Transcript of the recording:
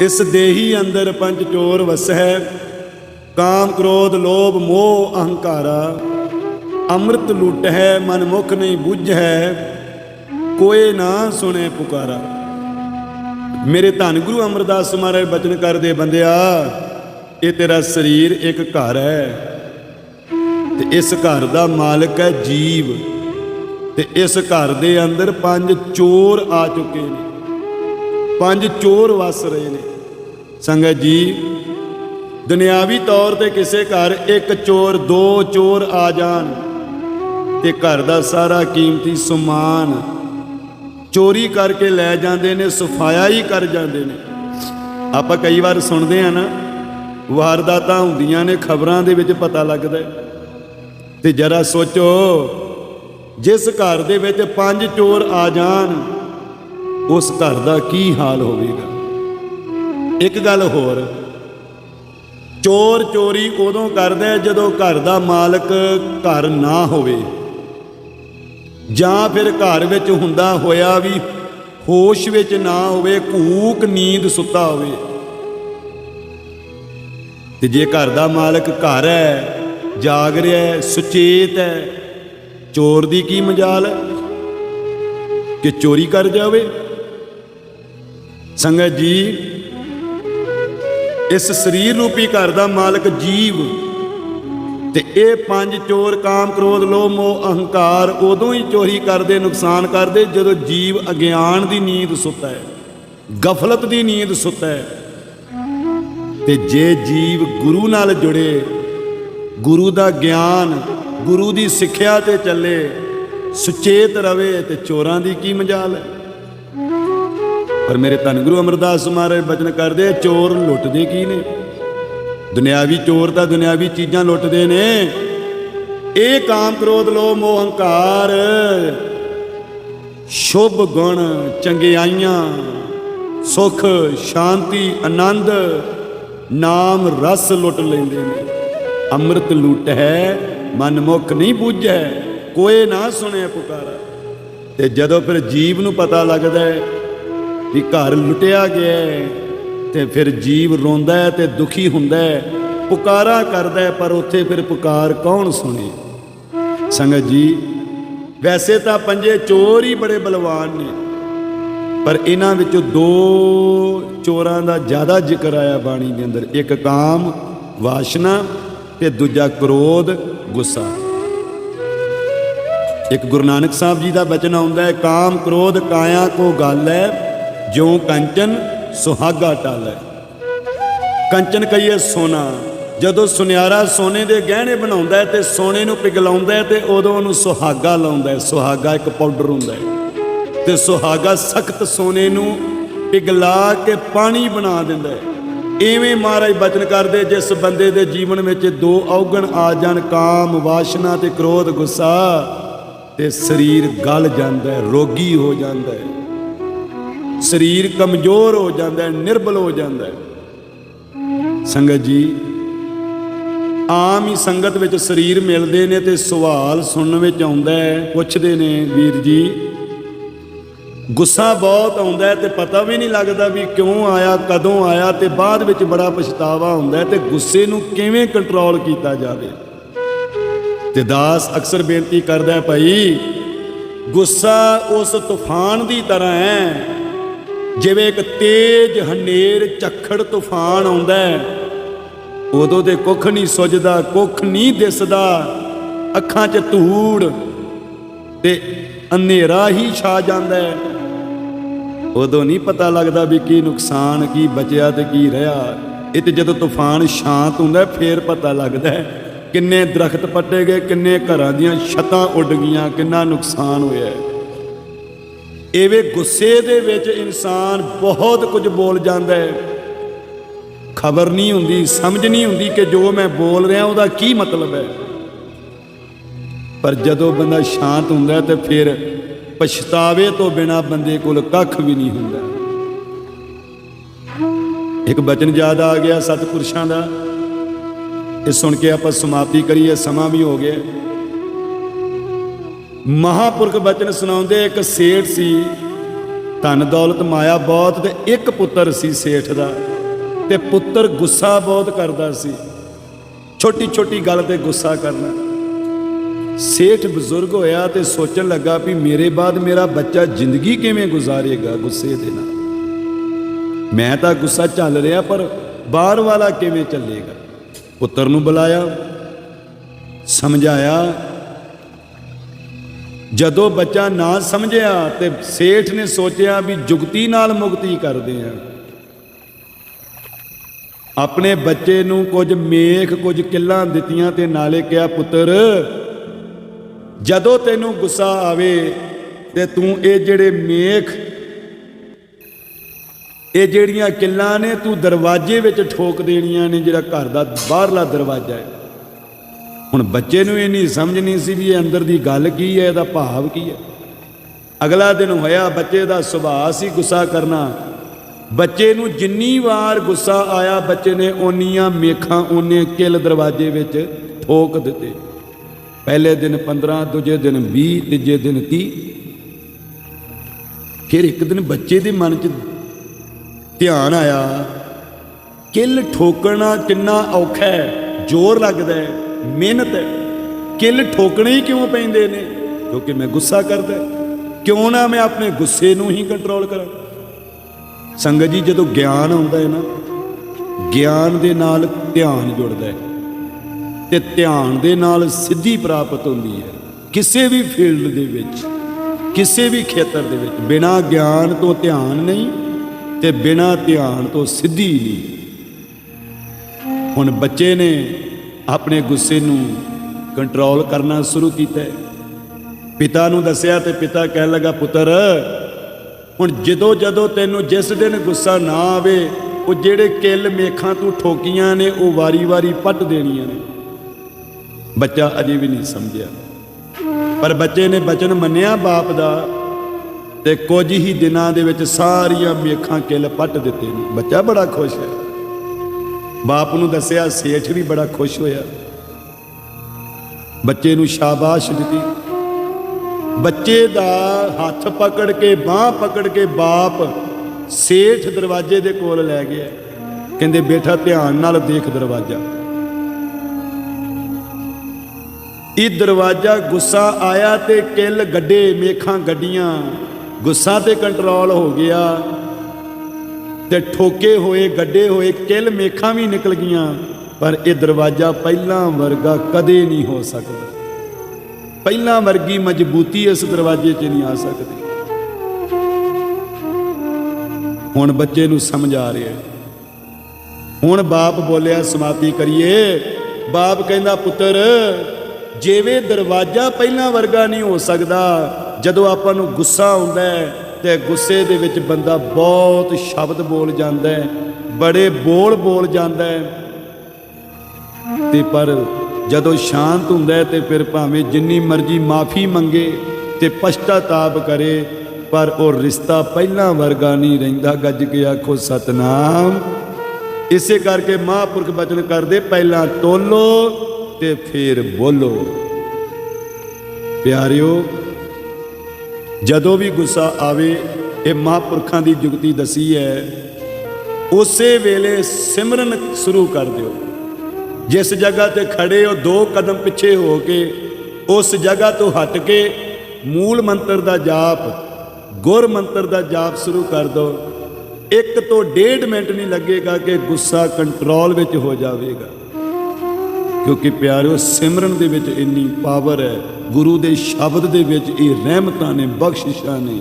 ਇਸ ਦੇਹੀ ਅੰਦਰ ਪੰਜ ਚੋਰ ਵਸੈ ਕਾਮ ਕ੍ਰੋਧ ਲੋਭ ਮੋਹ ਅਹੰਕਾਰਾ। ਅੰਮ੍ਰਿਤ ਲੁਟਹਿ, ਮਨ ਮੁਖ ਨਹੀਂ ਬੁੱਝ ਹੈ ਕੋਏ ਨਾ ਸੁਣੇ ਪੁਕਾਰਾ। ਮੇਰੇ ਧੰਨ ਗੁਰੂ ਅਮਰਦਾਸ ਮਹਾਰਾਜ, ਬਚਨ ਕਰਦੇ ਬੰਦਿਆ, ਇਹ ਤੇਰਾ ਸਰੀਰ ਇੱਕ ਘਰ ਹੈ। ਤੇ ਇਸ ਘਰ ਦਾ ਮਾਲਕ ਹੈ ਜੀਵ। ਤੇ ਇਸ ਘਰ ਦੇ ਅੰਦਰ ਪੰਜ ਚੋਰ ਆ ਚੁੱਕੇ ਨੇ। ਪੰਜ ਚੋਰ ਵਸ ਰਹੇ ਨੇ। ਸੰਗਤ ਜੀ, ਦੁਨਿਆਵੀ ਤੌਰ ਤੇ ਕਿਸੇ ਘਰ ਇੱਕ ਚੋਰ, ਦੋ ਚੋਰ ਆ ਜਾਣ ਤੇ ਘਰ ਦਾ ਸਾਰਾ ਕੀਮਤੀ ਸਮਾਨ ਚੋਰੀ ਕਰਕੇ ਲੈ ਜਾਂਦੇ ਨੇ, ਸਫਾਇਆ ਹੀ ਕਰ ਜਾਂਦੇ ਨੇ ਆਪਾਂ ਕਈ ਵਾਰ ਸੁਣਦੇ ਆ ਨਾ, ਵਾਰਦਾਤਾਂ ਹੁੰਦੀਆਂ ਨੇ, ਖਬਰਾਂ ਦੇ ਵਿੱਚ ਪਤਾ ਲੱਗਦਾ ਹੈ। ਤੇ ਜਰਾ ਸੋਚੋ, ਜਿਸ ਘਰ ਦੇ ਵਿੱਚ ਪੰਜ ਚੋਰ ਆ ਜਾਣ, ਉਸ ਘਰ ਦਾ ਕੀ ਹਾਲ ਹੋਵੇਗਾ ਇੱਕ ਗੱਲ ਹੋਰ। ਚੋਰ ਚੋਰੀ ਉਦੋਂ ਕਰਦਾ ਜਦੋਂ ਘਰ ਦਾ ਮਾਲਕ ਘਰ ਨਾ ਹੋਵੇ। ਜਾਂ ਫਿਰ ਘਰ ਵਿੱਚ ਹੁੰਦਾ ਹੋਇਆ ਵੀ ਹੋਸ਼ ਵਿੱਚ ਨਾ ਹੋਵੇ ਘੂਕ ਨੀਂਦ ਸੁੱਤਾ ਹੋਵੇ। ਤੇ ਜੇ ਘਰ ਦਾ ਮਾਲਕ ਘਰ ਹੈ, ਜਾਗ ਰਿਹਾ ਹੈ, ਸੁਚੇਤ ਹੈ, ਚੋਰ ਦੀ ਕੀ ਮਜਾਲ ਹੈ? ਕਿ ਚੋਰੀ ਕਰ ਜਾਵੇ? ਸੰਗਤ ਜੀ ਇਸ ਸਰੀਰ ਰੂਪੀ ਘਰ ਦਾ ਮਾਲਕ ਜੀਵ। ਤੇ ਇਹ ਪੰਜ ਚੋਰ ਕਾਮ ਕ੍ਰੋਧ, ਲੋਭ, ਮੋਹ, ਅਹੰਕਾਰ ਉਦੋਂ ਹੀ ਚੋਰੀ ਕਰਦੇ, ਨੁਕਸਾਨ ਕਰਦੇ, ਜਦੋਂ ਜੀਵ ਅਗਿਆਨ ਦੀ ਨੀਂਦ ਸੁੱਤਾ ਹੈ, ਗਫਲਤ ਦੀ ਨੀਂਦ ਸੁੱਤਾ ਹੈ। ਤੇ ਜੇ ਜੀਵ ਗੁਰੂ ਨਾਲ ਜੁੜੇ, ਗੁਰੂ ਦਾ ਗਿਆਨ, ਗੁਰੂ ਦੀ ਸਿੱਖਿਆ ਤੇ ਚੱਲੇ, ਸੁਚੇਤ ਰਵੇ ਤੇ ਚੋਰਾਂ ਦੀ ਕੀ ਮਜਾਲ ਹੈ? ਪਰ ਮੇਰੇ ਧੰਨ ਗੁਰੂ ਅਮਰਦਾਸ ਮਹਾਰਾਜ ਬਚਨ ਕਰਦੇ, ਚੋਰ ਲੁੱਟਦੇ ਕੀ ਨੇ? ਦੁਨਿਆਵੀ ਚੋਰ ਤਾਂ ਦੁਨਿਆਵੀ ਚੀਜ਼ਾਂ ਲੁੱਟਦੇ ਨੇ। ਇਹ ਕਾਮ ਕ੍ਰੋਧ ਲੋਭ ਮੋਹ ਹੰਕਾਰ। ਸ਼ੁਭ ਗੁਣ ਚੰਗਿਆਈਆਂ ਸੁਖ, ਸ਼ਾਂਤੀ, ਆਨੰਦ, ਨਾਮ ਰਸ ਲੁੱਟ ਲੈਂਦੇ ਨੇ। ਅੰਮ੍ਰਿਤ ਲੁੱਟ ਹੈ, ਮਨ ਮੁਖ ਨਹੀਂ ਬੁੱਝੈ ਕੋਏ ਨਾ ਸੁਣੇ ਪੁਕਾਰਾ। ਤੇ ਜਦੋਂ ਫਿਰ ਜੀਵ ਨੂੰ ਪਤਾ ਲੱਗਦਾ ਹੈ ਵੀ ਘਰ ਲੁੱਟਿਆ ਗਿਆ ਹੈ, ਤੇ ਫਿਰ ਜੀਵ ਰੋਂਦਾ ਹੈ ਤੇ ਦੁਖੀ ਹੁੰਦਾ ਹੈ ਪੁਕਾਰਾ ਕਰਦਾ ਹੈ ਪਰ ਉੱਥੇ ਫਿਰ ਪੁਕਾਰ ਕੌਣ ਸੁਣੇ? ਸੰਗਤ ਜੀ ਵੈਸੇ ਤਾਂ ਪੰਜੇ ਚੋਰ ਹੀ ਬੜੇ ਬਲਵਾਨ ਨੇ ਪਰ ਇਹਨਾਂ ਵਿੱਚੋਂ ਦੋ ਚੋਰਾਂ ਦਾ ਜ਼ਿਆਦਾ ਜ਼ਿਕਰ ਆਇਆ ਬਾਣੀ ਦੇ ਅੰਦਰ ਇੱਕ ਕਾਮ ਵਾਸ਼ਨਾ ਤੇ ਦੂਜਾ ਕ੍ਰੋਧ ਗੁੱਸਾ। ਇੱਕ ਗੁਰੂ ਨਾਨਕ ਸਾਹਿਬ ਜੀ ਦਾ ਬਚਨ ਆਉਂਦਾ ਹੈ ਕਾਮ ਕ੍ਰੋਧ ਕਾਇਆ ਕੋ ਗੱਲ ਹੈ ਜਿਉ ਕੰਚਨ ਸੁਹਾਗਾ ਟਾਲ। ਕੰਚਨ ਕਹੀਏ, ਸੋਨਾ, ਜਦੋਂ ਸੁਨਿਆਰਾ ਸੋਨੇ ਦੇ ਗਹਿਣੇ ਬਣਾਉਂਦਾ ਹੈ ਤੇ ਸੋਨੇ ਨੂੰ ਪਿਘਲਾਉਂਦਾ ਹੈ ਤੇ ਉਦੋਂ ਉਹਨੂੰ ਸੁਹਾਗਾ ਲਾਉਂਦਾ ਹੈ। ਸੁਹਾਗਾ ਇੱਕ ਪਾਊਡਰ ਹੁੰਦਾ ਹੈ ਤੇ ਸੁਹਾਗਾ ਸਖਤ ਸੋਨੇ ਨੂੰ ਪਿਘਲਾ ਕੇ ਪਾਣੀ ਬਣਾ ਦਿੰਦਾ ਹੈ। ਐਵੇਂ ਮਹਾਰਾਜ ਬਚਨ ਕਰਦੇ, ਜਿਸ ਬੰਦੇ ਦੇ ਜੀਵਨ ਵਿੱਚ ਦੋ ਔਗਣ ਆ ਜਾਣ, ਕਾਮ, ਵਾਸ਼ਨਾ ਤੇ ਕ੍ਰੋਧ, ਗੁੱਸਾ ਤੇ ਸਰੀਰ ਗਲ ਜਾਂਦਾ ਹੈ, ਰੋਗੀ ਹੋ ਜਾਂਦਾ ਹੈ। ਸਰੀਰ ਕਮਜ਼ੋਰ ਹੋ ਜਾਂਦਾ ਹੈ, ਨਿਰਬਲ ਹੋ ਜਾਂਦਾ ਹੈ। ਸੰਗਤ ਜੀ, ਆਮ ਹੀ ਸੰਗਤ ਵਿੱਚ ਸਰੀਰ ਮਿਲਦੇ ਨੇ ਤੇ ਸਵਾਲ ਸੁਣਨ ਵਿੱਚ ਆਉਂਦਾ ਹੈ, ਪੁੱਛਦੇ ਨੇ, ਵੀਰ ਜੀ, ਗੁੱਸਾ ਬਹੁਤ ਆਉਂਦਾ ਹੈ ਤੇ ਪਤਾ ਵੀ ਨਹੀਂ ਲੱਗਦਾ ਵੀ ਕਿਉਂ ਆਇਆ, ਕਦੋਂ ਆਇਆ ਤੇ ਬਾਅਦ ਵਿੱਚ ਬੜਾ ਪਛਤਾਵਾ ਹੁੰਦਾ ਹੈ ਤੇ ਗੁੱਸੇ ਨੂੰ ਕਿਵੇਂ ਕੰਟਰੋਲ ਕੀਤਾ ਜਾਵੇ। ਤੇ ਦਾਸ ਅਕਸਰ ਬੇਨਤੀ ਕਰਦਾ ਹੈ, ਭਾਈ, ਗੁੱਸਾ ਉਸ ਤੂਫਾਨ ਦੀ ਤਰ੍ਹਾਂ ਹੈ ਜਿਵੇਂ ਇੱਕ ਤੇਜ਼ ਹਨੇਰ ਝੱਖੜ ਤੂਫਾਨ ਆਉਂਦਾ ਹੈ ਉਦੋਂ ਤੇ ਕੁੱਖ ਨਹੀਂ ਸੁੱਜਦਾ ਕੁੱਖ ਨਹੀਂ ਦਿਸਦਾ ਅੱਖਾਂ 'ਚ ਧੂੜ ਤੇ ਹਨੇਰਾ ਹੀ ਛਾ ਜਾਂਦਾ ਹੈ। ਉਦੋਂ ਨਹੀਂ ਪਤਾ ਲੱਗਦਾ ਵੀ ਕੀ ਨੁਕਸਾਨ ਕੀ ਬਚਿਆ ਤੇ ਕੀ ਰਿਹਾ। ਇਹ ਤੇ ਜਦੋਂ ਤੂਫਾਨ ਸ਼ਾਂਤ ਹੁੰਦਾ ਹੈ, ਫੇਰ ਪਤਾ ਲੱਗਦਾ ਕਿੰਨੇ ਦਰਖਤ ਪੱਟੇ ਗਏ ਕਿੰਨੇ ਘਰਾਂ ਦੀਆਂ ਛੱਤਾਂ ਉੱਡ ਗਈਆਂ ਕਿੰਨਾ ਨੁਕਸਾਨ ਹੋਇਆ ਹੈ। ਐਵੇਂ ਗੁੱਸੇ ਦੇ ਵਿੱਚ ਇਨਸਾਨ ਬਹੁਤ ਕੁਝ ਬੋਲ ਜਾਂਦਾ ਹੈ। ਖਬਰ ਨਹੀਂ ਹੁੰਦੀ, ਸਮਝ ਨਹੀਂ ਹੁੰਦੀ ਕਿ ਜੋ ਮੈਂ ਬੋਲ ਰਿਹਾ ਉਹਦਾ ਕੀ ਮਤਲਬ ਹੈ। ਪਰ ਜਦੋਂ ਬੰਦਾ ਸ਼ਾਂਤ ਹੁੰਦਾ ਹੈ ਤੇ ਫਿਰ ਪਛਤਾਵੇ ਤੋਂ ਬਿਨਾ ਬੰਦੇ ਕੋਲ ਕੱਖ ਵੀ ਨਹੀਂ ਹੁੰਦਾ। ਇੱਕ ਬਚਨ ਯਾਦ ਆ ਗਿਆ ਸਤਿਪੁਰਸ਼ਾਂ ਦਾ। ਇਹ ਸੁਣ ਕੇ ਆਪਾਂ ਸਮਾਪਤੀ ਕਰੀਏ, ਸਮਾਂ ਵੀ ਹੋ ਗਿਆ। ਮਹਾਪੁਰਖ ਬਚਨ ਸੁਣਾਉਂਦੇ ਇੱਕ ਸੇਠ ਸੀ, ਧਨ ਦੌਲਤ ਮਾਇਆ ਬਹੁਤ ਤੇ ਇੱਕ ਪੁੱਤਰ ਸੀ ਸੇਠ ਦਾ ਤੇ ਪੁੱਤਰ ਗੁੱਸਾ ਬਹੁਤ ਕਰਦਾ ਸੀ। ਛੋਟੀ ਛੋਟੀ ਗੱਲ ਤੇ ਗੁੱਸਾ ਕਰਨਾ। ਸੇਠ ਬਜ਼ੁਰਗ ਹੋਇਆ ਤੇ ਸੋਚਣ ਲੱਗਾ ਵੀ ਮੇਰੇ ਬਾਅਦ ਮੇਰਾ ਬੱਚਾ ਜ਼ਿੰਦਗੀ ਕਿਵੇਂ ਗੁਜ਼ਾਰੇਗਾ ਗੁੱਸੇ ਦੇ ਨਾਲ। ਮੈਂ ਤਾਂ ਗੁੱਸਾ ਚੱਲ ਰਿਹਾ ਪਰ ਬਾਹਰ ਵਾਲਾ ਕਿਵੇਂ ਚੱਲੇਗਾ। ਪੁੱਤਰ ਨੂੰ ਬੁਲਾਇਆ, ਸਮਝਾਇਆ ਜਦੋਂ ਬੱਚਾ ਨਾ ਸਮਝਿਆ ਤੇ ਸੇਠ ਨੇ ਸੋਚਿਆ ਵੀ ਜੁਗਤੀ ਨਾਲ ਮੁਕਤੀ ਕਰਦੇ ਆ। ਆਪਣੇ ਬੱਚੇ ਨੂੰ ਕੁਝ ਮੇਖ, ਕੁਝ ਕਿੱਲਾਂ ਦਿੱਤੀਆਂ ਤੇ ਨਾਲੇ ਕਿਹਾ, ਪੁੱਤਰ, ਜਦੋਂ ਤੈਨੂੰ ਗੁੱਸਾ ਆਵੇ ਤੇ ਤੂੰ ਇਹ ਜਿਹੜੇ ਮੇਖ, ਇਹ ਜਿਹੜੀਆਂ ਕਿੱਲਾਂ ਨੇ ਤੂੰ ਦਰਵਾਜ਼ੇ ਵਿੱਚ ਠੋਕ ਦੇਣੀਆਂ ਨੇ, ਜਿਹੜਾ ਘਰ ਦਾ ਬਾਹਰਲਾ ਦਰਵਾਜ਼ਾ ਹੈ। ਹੁਣ ਬੱਚੇ ਨੂੰ ਇਹ ਨਹੀਂ ਸਮਝ ਨਹੀਂ ਸੀ ਵੀ ਇਹ ਅੰਦਰ ਦੀ ਗੱਲ ਕੀ ਹੈ, ਇਹਦਾ ਭਾਵ ਕੀ ਹੈ। ਅਗਲਾ ਦਿਨ ਹੋਇਆ, ਬੱਚੇ ਦਾ ਸੁਭਾਅ ਸੀ ਗੁੱਸਾ ਕਰਨਾ। ਬੱਚੇ ਨੂੰ ਜਿੰਨੀ ਵਾਰ ਗੁੱਸਾ ਆਇਆ, ਬੱਚੇ ਨੇ ਓਨੀਆਂ ਮੇਖਾਂ, ਓਨੇ ਕਿੱਲ ਦਰਵਾਜ਼ੇ ਵਿੱਚ ਠੋਕ ਦਿੱਤੇ। ਪਹਿਲੇ ਦਿਨ 15 ਦੂਜੇ ਦਿਨ 20 ਤੀਜੇ ਦਿਨ 30 ਫਿਰ ਇੱਕ ਦਿਨ ਬੱਚੇ ਦੇ ਮਨ 'ਚ ਧਿਆਨ ਆਇਆ, ਕਿੱਲ ਠੋਕਣਾ ਕਿੰਨਾ ਔਖਾ ਹੈ। ਜ਼ੋਰ ਲੱਗਦਾ ਹੈ, ਮਿਹਨਤ ਹੈ। ਕਿੱਲ ਠੋਕਣੇ ਹੀ ਕਿਉਂ ਪੈਂਦੇ ਨੇ? ਕਿਉਂਕਿ ਮੈਂ ਗੁੱਸਾ ਕਰਦਾ ਕਿਉਂ ਨਾ ਮੈਂ ਆਪਣੇ ਗੁੱਸੇ ਨੂੰ ਹੀ ਕੰਟਰੋਲ ਕਰਾਂ? ਸੰਗਤ ਜੀ, ਜਦੋਂ ਗਿਆਨ ਆਉਂਦਾ ਹੈ ਨਾ, ਗਿਆਨ ਦੇ ਨਾਲ ਧਿਆਨ ਜੁੜਦਾ ਹੈ। ਤੇ ਧਿਆਨ ਦੇ ਨਾਲ ਸਿੱਧੀ ਪ੍ਰਾਪਤ ਹੁੰਦੀ ਹੈ। ਕਿਸੇ ਵੀ ਫੀਲਡ ਦੇ ਵਿੱਚ, ਕਿਸੇ ਵੀ ਖੇਤਰ ਦੇ ਵਿੱਚ ਬਿਨਾ ਗਿਆਨ ਤੋਂ ਧਿਆਨ ਨਹੀਂ ਤੇ ਬਿਨਾ ਧਿਆਨ ਤੋਂ ਸਿੱਧੀ ਨਹੀਂ। ਹੁਣ ਬੱਚੇ ਨੇ ਆਪਣੇ ਗੁੱਸੇ ਨੂੰ ਕੰਟਰੋਲ ਕਰਨਾ ਸ਼ੁਰੂ ਕੀਤਾ ਪਿਤਾ ਨੂੰ ਦੱਸਿਆ ਤੇ ਪਿਤਾ ਕਹਿਣ ਲੱਗਾ, ਪੁੱਤਰ, ਹੁਣ ਜਦੋਂ ਜਦੋਂ ਤੈਨੂੰ ਜਿਸ ਦਿਨ ਗੁੱਸਾ ਨਾ ਆਵੇ, ਉਹ ਜਿਹੜੇ ਕਿੱਲ ਮੇਖਾਂ ਤੂੰ ਠੋਕੀਆਂ ਨੇ, ਉਹ ਵਾਰੀ-ਵਾਰੀ ਪੱਟ ਦੇਣੀਆਂ ਨੇ। ਬੱਚਾ ਅਜੇ ਵੀ ਨਹੀਂ ਸਮਝਿਆ। ਪਰ ਬੱਚੇ ਨੇ ਬਚਨ ਮੰਨਿਆ ਬਾਪ ਦਾ ਤੇ ਕੁਝ ਹੀ ਦਿਨਾਂ ਦੇ ਵਿੱਚ ਸਾਰੀਆਂ ਮੇਖਾਂ ਕਿੱਲ ਪੱਟ ਦਿੱਤੇ ਨੇ। ਬੱਚਾ ਬੜਾ ਖੁਸ਼ ਹੈ। ਬਾਪ ਨੂੰ ਦੱਸਿਆ, ਸੇਠ ਵੀ ਬੜਾ ਖੁਸ਼ ਹੋਇਆ। ਬੱਚੇ ਨੂੰ ਸ਼ਾਬਾਸ਼ ਦਿੱਤੀ। ਬੱਚੇ ਦਾ ਹੱਥ ਪਕੜ ਕੇ, ਬਾਹ ਪਕੜ ਕੇ ਬਾਪ ਸੇਠ ਦਰਵਾਜ਼ੇ ਦੇ ਕੋਲ ਲੈ ਗਿਆ। ਕਹਿੰਦੇ, ਬੇਟਾ ਧਿਆਨ ਨਾਲ ਦੇਖ ਦਰਵਾਜ਼ਾ। ਇਹ ਦਰਵਾਜ਼ਾ ਗੁੱਸਾ ਆਇਆ ਤੇ ਕਿੱਲ ਗੱਡੇ, ਮੇਖਾਂ ਗੱਡੀਆਂ, ਗੁੱਸਾ ਤੇ ਕੰਟਰੋਲ ਹੋ ਗਿਆ। ਤੇ ਠੋਕੇ ਹੋਏ, ਗੱਡੇ ਹੋਏ, ਕਿੱਲ ਮੇਖਾਂ ਵੀ ਨਿਕਲ ਗਈਆਂ। ਪਰ ਇਹ ਦਰਵਾਜ਼ਾ ਪਹਿਲਾਂ ਵਰਗਾ ਕਦੇ ਨਹੀਂ ਹੋ ਸਕਦਾ। ਪਹਿਲਾਂ ਵਰਗੀ ਮਜ਼ਬੂਤੀ ਇਸ ਦਰਵਾਜ਼ੇ 'ਚ ਨਹੀਂ ਆ ਸਕਦੀ। ਹੁਣ ਬੱਚੇ ਨੂੰ ਸਮਝ ਆ ਰਿਹਾ ਹੁਣ ਬਾਪ ਬੋਲਿਆ, ਸਮਾਪਤੀ ਕਰੀਏ। ਬਾਪ ਕਹਿੰਦਾ, ਪੁੱਤਰ, ਜਿਵੇਂ ਦਰਵਾਜ਼ਾ ਪਹਿਲਾਂ ਵਰਗਾ ਨਹੀਂ ਹੋ ਸਕਦਾ, ਜਦੋਂ ਆਪਾਂ ਨੂੰ ਗੁੱਸਾ ਆਉਂਦਾ ਹੈ ਤੇ ਗੁੱਸੇ ਦੇ ਵਿੱਚ ਬੰਦਾ ਬਹੁਤ ਸ਼ਬਦ ਬੋਲ ਜਾਂਦਾ ਹੈ, ਬੜੇ ਬੋਲ ਬੋਲ ਜਾਂਦਾ ਹੈ। ਤੇ ਪਰ ਜਦੋਂ ਸ਼ਾਂਤ ਹੁੰਦਾ ਤੇ ਫਿਰ ਭਾਵੇਂ ਜਿੰਨੀ ਮਰਜ਼ੀ ਮਾਫੀ ਮੰਗੇ ਤੇ ਪਛਤਾਤਾਪ ਕਰੇ, ਪਰ ਉਹ ਰਿਸ਼ਤਾ ਪਹਿਲਾਂ ਵਰਗਾ ਨਹੀਂ ਰਹਿੰਦਾ। ਗੱਜ ਕੇ ਆਖੋ, ਸਤਨਾਮ। ਇਸੇ ਕਰਕੇ ਮਹਾਂਪੁਰਖ ਬਚਨ ਕਰਦੇ, ਪਹਿਲਾਂ ਟੋਲੋ ਤੇ ਫਿਰ ਬੋਲੋ। ਪਿਆਰਿਓ ਜਦੋਂ ਵੀ ਗੁੱਸਾ ਆਵੇ, ਇਹ ਮਹਾਂਪੁਰਖਾਂ ਦੀ ਜੁਗਤੀ ਦਸੀ ਹੈ, ਉਸੇ ਵੇਲੇ ਸਿਮਰਨ ਸ਼ੁਰੂ ਕਰ ਦਿਓ। ਜਿਸ ਜਗ੍ਹਾ ਤੇ ਖੜੇ ਹੋ, ਦੋ ਕਦਮ ਪਿੱਛੇ ਹੋ ਕੇ, ਉਸ ਜਗ੍ਹਾ ਤੋਂ ਹਟ ਕੇ ਮੂਲ ਮੰਤਰ ਦਾ ਜਾਪ, ਗੁਰ ਮੰਤਰ ਦਾ ਜਾਪ ਸ਼ੁਰੂ ਕਰ ਦਿਓ। ਇੱਕ ਤੋਂ ਡੇਢ ਮਿੰਟ ਨਹੀਂ ਲੱਗੇਗਾ ਕਿ ਗੁੱਸਾ ਕੰਟਰੋਲ ਵਿੱਚ ਹੋ ਜਾਵੇਗਾ। ਕਿਉਂਕਿ ਪਿਆਰਿਓ, ਸਿਮਰਨ ਦੇ ਵਿੱਚ ਇੰਨੀ ਪਾਵਰ ਹੈ। ਗੁਰੂ ਦੇ ਸ਼ਬਦ ਦੇ ਵਿੱਚ ਇਹ ਰਹਿਮਤਾਂ ਨੇ, ਬਖਸ਼ਿਸ਼ਾਂ ਨੇ।